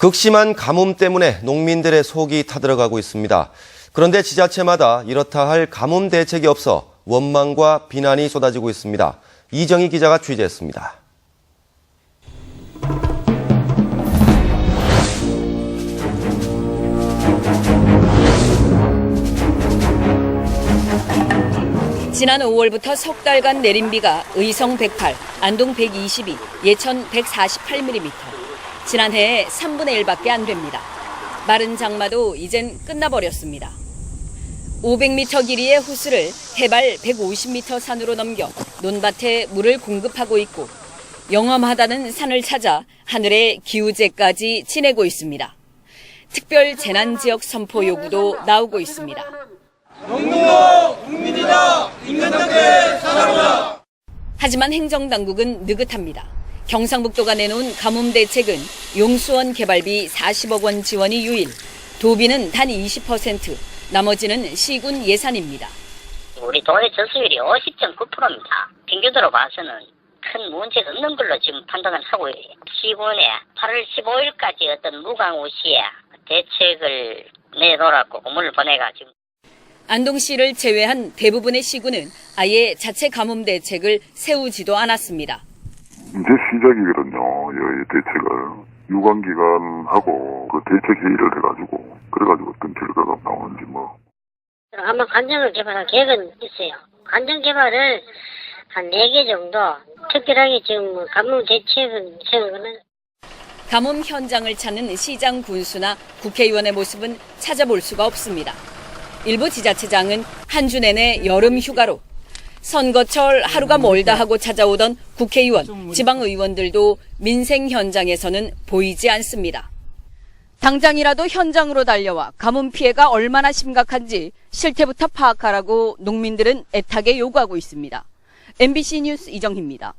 극심한 가뭄 때문에 농민들의 속이 타들어가고 있습니다. 그런데 지자체마다 이렇다 할 가뭄 대책이 없어 원망과 비난이 쏟아지고 있습니다. 이정희 기자가 취재했습니다. 지난 5월부터 석 달간 내린 비가 의성 108, 안동 122, 예천 148mm. 지난해의 3분의 1밖에 안 됩니다. 마른 장마도 이젠 끝나버렸습니다. 500m 길이의 호수를 해발 150m 산으로 넘겨 논밭에 물을 공급하고 있고 영험하다는 산을 찾아 하늘의 기우제까지 지내고 있습니다. 특별 재난 지역 선포 요구도 나오고 있습니다. 하지만 행정 당국은 느긋합니다. 경상북도가 내놓은 가뭄 대책은 용수원 개발비 40억 원 지원이 유일, 도비는 단 20%, 나머지는 시군 예산입니다. 우리 도의 저수율이 50.9%입니다. 평균으로 봐서는 큰 문제가 없는 걸로 지금 판단을 하고 시군에 8월 15일까지 어떤 무강우 시에 대책을 내놓으라고 공문을 보내가지고 안동시를 제외한 대부분의 시군은 아예 자체 가뭄 대책을 세우지도 않았습니다. 이제 시작이거든요. 이 대책을 유관기관하고 그 대책 회의를 해가지고 그래가지고 어떤 결과가 나오는지 뭐 아마 관정을 개발할 계획은 있어요. 관정 개발을 한 4개 정도 특별하게 지금 뭐 가뭄 대책은 세운 거는 가뭄 현장을 찾는 시장 군수나 국회의원의 모습은 찾아볼 수가 없습니다. 일부 지자체장은 한 주 내내 여름 휴가로 선거철 하루가 멀다 하고 찾아오던 국회의원, 지방의원들도 민생 현장에서는 보이지 않습니다. 당장이라도 현장으로 달려와 가뭄 피해가 얼마나 심각한지 실태부터 파악하라고 농민들은 애타게 요구하고 있습니다. MBC 뉴스 이정희입니다.